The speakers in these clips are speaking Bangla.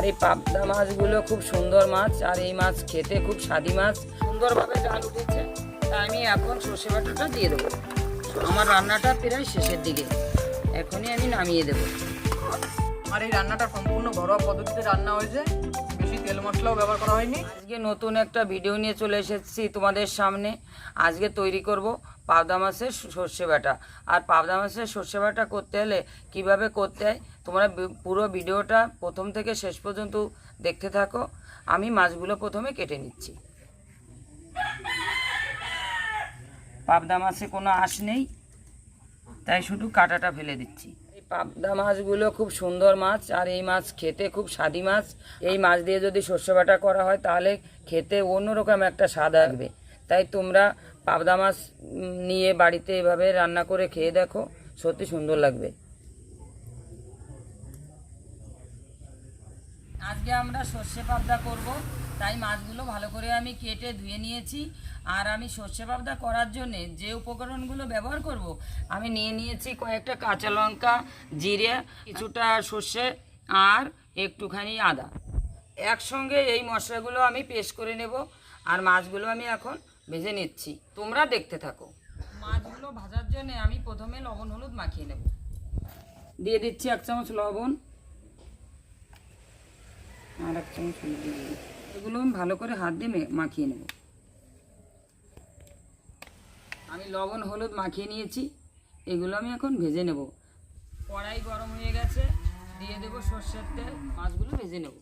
আর এই পাবদা মাছগুলো খুব সুন্দর মাছ আর এই মাছ খেতে খুব স্বাদী মাছ। সুন্দরভাবে জাল উঠেছে। তাই আমি এখন সর্ষে বাটাটা দিয়ে দেবো। আমার রান্নাটা প্রায় শেষের দিকে। এখনই আমি নামিয়ে দেবো। আর এই রান্নাটা সম্পূর্ণ ঘরোয়া পদ্ধতিতে রান্না হয়েছে। বেশি তেল মশলাও ব্যবহার করা হয়নি। আজকে নতুন একটা ভিডিও নিয়ে চলে এসেছি তোমাদের সামনে। আজকে তৈরি করব পাবদা মাছের সর্ষে বাটা। আর পাবদা মাছের সর্ষে বাটা করতে হলে কীভাবে করতে হয় তোমরা পুরো ভিডিওটা প্রথম থেকে শেষ পর্যন্ত দেখতে থাকো। আমি মাছগুলো প্রথমে কেটে নিচ্ছি। পাবদা মাছে কোনো আঁশ নেই, তাই শুধু কাটাটা ফেলে দিচ্ছি। এই পাবদা মাছগুলো খুব সুন্দর মাছ, আর এই মাছ খেতে খুব স্বাদি মাছ। এই মাছ দিয়ে যদি শস্য বাটা করা হয়, তাহলে খেতে অন্যরকম একটা স্বাদ আসবে। তাই তোমরা পাবদা মাছ নিয়ে বাড়িতে এভাবে রান্না করে খেয়ে দেখো, সত্যি সুন্দর লাগবে। আজকে আমরা সর্ষে পাবদা করব, তাই মাছগুলো ভালো করে আমি কেটে ধুয়ে নিয়েছি। আর আমি সর্ষে পাবদা করার জন্য যে উপকরণগুলো ব্যবহার করব, আমি নিয়ে নিয়েছি কয়েকটা কাঁচা লঙ্কা, জিরে, কিছুটা সর্ষে আর একটুখানি আদা। একসঙ্গে এই মশলাগুলো আমি পেস্ট করে নেব, আর মাছগুলো আমি এখন ভেজে নিচ্ছি। তোমরা দেখতে থাকো। মাছগুলো ভাজার জন্য আমি প্রথমে লবণ হলুদ মাখিয়ে নেব। দিয়ে দিচ্ছি এক চামচ লবণ। আর এক চামচ হলুদ দিয়ে এগুলো আমি ভালো করে হাত দিয়ে মাখিয়ে নেব। আমি লবণ হলুদ মাখিয়ে নিয়েছি। এগুলো আমি এখন ভেজে নেব। কড়াই গরম হয়ে গেছে। দিয়ে দেবো সর্ষের তেল। মাছগুলো ভেজে নেব।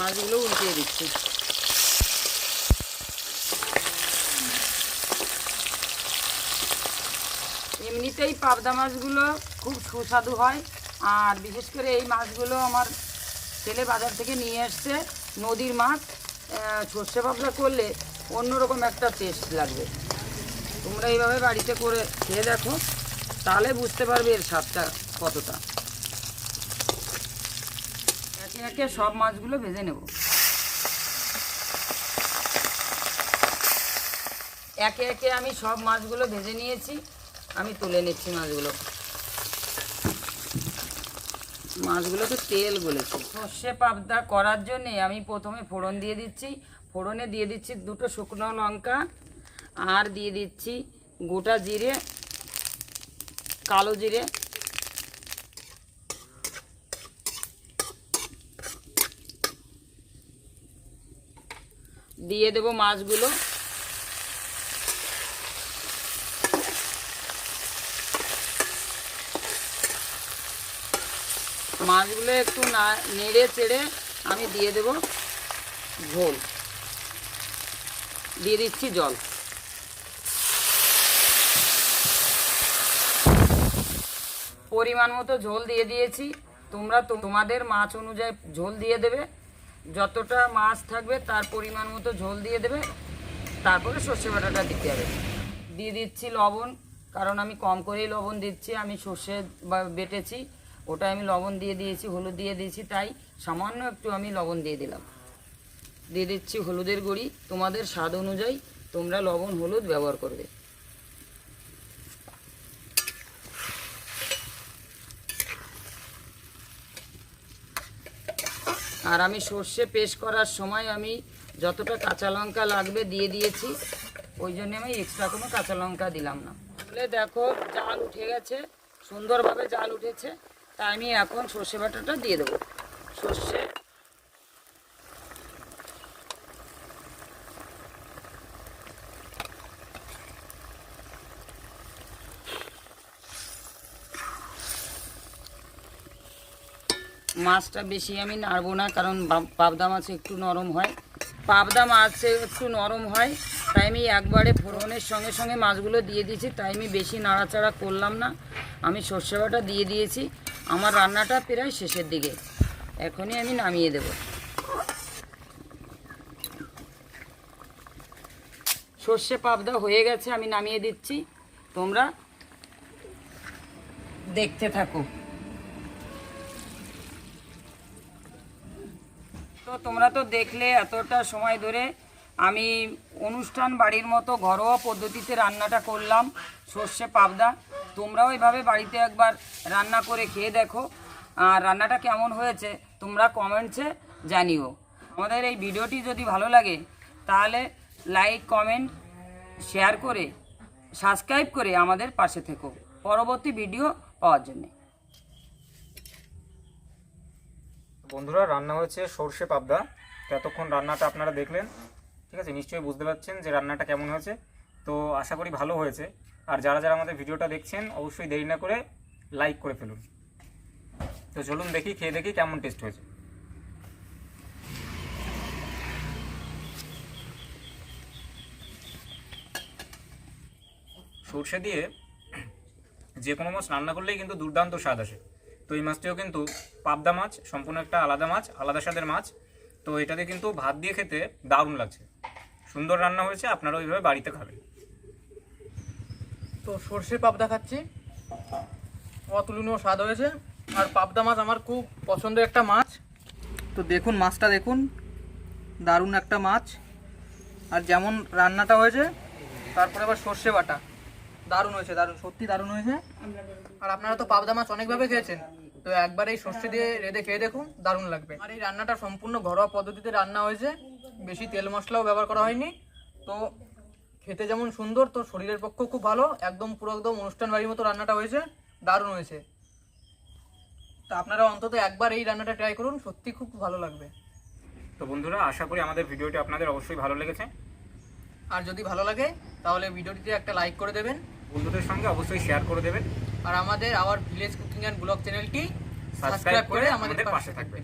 মাছগুলো উল্টিয়ে দিচ্ছি। এমনিতেই পাবদা মাছগুলো খুব সুস্বাদু হয়, আর বিশেষ করে এই মাছগুলো আমার ছেলে বাজার থেকে নিয়ে এসছে, নদীর মাছ সর্ষে পাবদা করলে অন্যরকম একটা টেস্ট লাগবে। তোমরা এইভাবে বাড়িতে করে খেয়ে দেখো, তাহলে বুঝতে পারবে এর স্বাদটা কতটা। একে সব মাছগুলো ভেজে নেব। একে একে আমি সব মাছগুলো ভেজে নিয়েছি। আমি তুলে নিচ্ছি মাছগুলো। মাছগুলোতে তেল গলেছে সর্ষে পাবদা করার জন্যে আমি প্রথমে ফোড়ন দিয়ে দিচ্ছি। ফোড়নে দিয়ে দিচ্ছি দুটো শুকনো লঙ্কা আর দিয়ে দিচ্ছি গোটা জিরে, কালো জিরে দিয়ে দেবো মাছগুলো। মাছগুলো একটু না নেড়ে চেড়ে আমি দিয়ে দেব ঝোল। দিয়ে দিচ্ছি জল। পরিমাণ মতো ঝোল দিয়ে দিয়েছি। তোমরা তোমাদের মাছ অনুযায়ী ঝোল দিয়ে দেবে। যতটা মাছ থাকবে, তার পরিমাণ মতো ঝোল দিয়ে দেবে। তারপরে সর্ষে বাটাটা দিতে হবে। দিয়ে দিচ্ছি লবণ, কারণ আমি কম করেই লবণ দিচ্ছি, আমি সর্ষে বেটেছি, ওটা আমি লবণ দিয়ে দিয়েছি, হলুদ দিয়ে দিয়েছি, তাই সামান্য একটু আমি লবণ দিয়ে দিলাম। দিয়ে দিচ্ছি হলুদের গুঁড়ি। তোমাদের স্বাদ অনুযায়ী তোমরা লবণ, হলুদ ব্যবহার করবে। আর আমি সর্ষে পেস্ট করার সময় আমি যতটা কাঁচা লঙ্কা লাগবে দিয়ে দিয়েছি, ওই জন্য আমি এক্সট্রা কোনো কাঁচা লঙ্কা দিলাম না। তাহলে দেখো জাল উঠে গেছে, সুন্দরভাবে জাল উঠেছে তাই আমি এখন সর্ষে বাটাটা দিয়ে দেবো। সর্ষে মাছটা বেশি আমি নাড়বো না, কারণ পাবদা মাছ একটু নরম হয়। পাবদা মাছ একটু নরম হয়, তাই আমি একবারে ফোড়নের সঙ্গে সঙ্গে মাছগুলো দিয়ে দিয়েছি, তাই আমি বেশি নাড়াচাড়া করলাম না। আমি সর্ষে বাটা দিয়ে দিয়েছি, আমার রান্নাটা প্রায় শেষের দিকে। এখনই আমি নামিয়ে দেব। সর্ষে পাবদা হয়ে গেছে, আমি নামিয়ে দিচ্ছি। তোমরা দেখতে থাকো। তো তোমরা তো দেখলে এতটা সময় ধরে আমি অনুষ্ঠান বাড়ির মতো ঘরোয়া পদ্ধতিতে রান্নাটা করলাম, সর্ষে, পাবদা। তোমরাও এভাবে বাড়িতে একবার রান্না করে খেয়ে দেখো। আর রান্নাটা কেমন হয়েছে তোমরা কমেন্টসে জানিও। আমাদের এই ভিডিওটি যদি ভালো লাগে, তাহলে লাইক কমেন্ট শেয়ার করে সাবস্ক্রাইব করে আমাদের পাশে থেকো। পরবর্তী ভিডিও পাওয়ার জন্যে। বন্ধুরা, রান্না হয়েছে সর্ষে পাবদা। তো এতক্ষণ রান্নাটা আপনারা দেখলেন। ঠিক আছে, নিশ্চয়ই বুঝতে পারছেন যে রান্নাটা কেমন হয়েছে। তো আশা করি ভালো হয়েছে। আর যারা যারা আমাদের ভিডিওটা দেখছেন, অবশ্যই দেরি না করে লাইক করে ফেলুন। তো চলুন দেখি, খেয়ে দেখি কেমন টেস্ট হয়েছে। সর্ষে দিয়ে যে কোনো মাছ রান্না করলেই কিন্তু দুর্দান্ত স্বাদ আসে। তো এই মাছটিও কিন্তু পাবদা মাছ, সম্পূর্ণ একটা আলাদা মাছ, আলাদা স্বাদের মাছ। তো এটাতে কিন্তু ভাত দিয়ে খেতে দারুণ লাগছে। সুন্দর রান্না হয়েছে আপনারা ওইভাবে বাড়িতে খাবেন। তো সর্ষে পাবদা খাচ্ছি। অতুলনীয় স্বাদ হয়েছে। আর পাবদা মাছ আমার খুব পছন্দের একটা মাছ। তো দেখুন, মাছটা দেখুন। দারুণ একটা মাছ। আর যেমন রান্নাটা হয়েছে, তারপরে আবার সর্ষে বাটা। দারুণ হয়েছে দারুণ সত্যি দারুণ হয়েছে। আর আপনারা তো পাবদা মাছ অনেকভাবে খেয়েছেন। তো একবার এই সর্ষে দিয়ে রেঁধে খেয়ে দেখুন দারুণ লাগবে। আর এই রান্নাটা সম্পূর্ণ ঘরোয়া পদ্ধতিতে রান্না হয়েছে। বেশি তেল মশলাও ব্যবহার করা হয়নি। তো খেতে যেমন সুন্দর তো শরীরের পক্ষেও খুব ভালো। একদম পুরো একদম অনুষ্ঠান বাড়ির মতো রান্নাটা হয়েছে দারুণ হয়েছে। তো আপনারা অন্তত একবার এই রান্নাটা ট্রাই করুন সত্যি খুব ভালো লাগবে। তো বন্ধুরা আশা করি আমাদের ভিডিওটি আপনাদের অবশ্যই ভালো লেগেছে। আর যদি ভালো লাগে তাহলে ভিডিওটিতে একটা লাইক করে দেবেন। বন্ধুদের সঙ্গে অবশ্যই শেয়ার করে দেবেন। আর আমাদের our village cooking and blog চ্যানেলটি সাবস্ক্রাইব করে আমাদের পাশে থাকবেন।